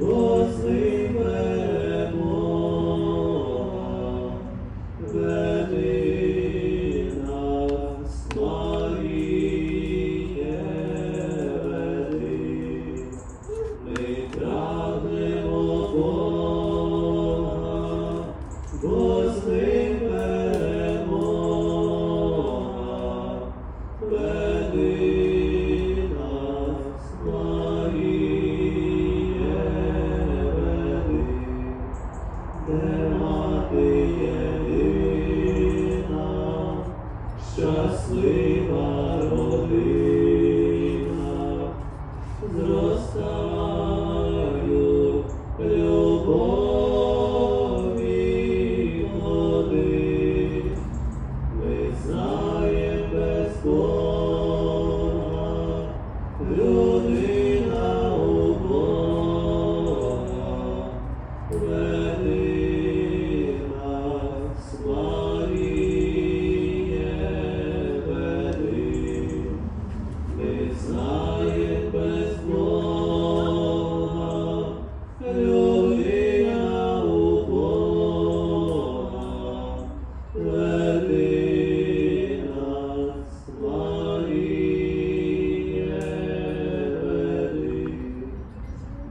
Господи, перемога, щаслива родина, зростаю любові води, ми знаємо без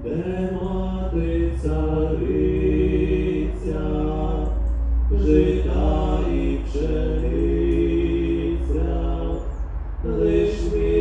де мати цариця, жита і пшениця, лиш мій.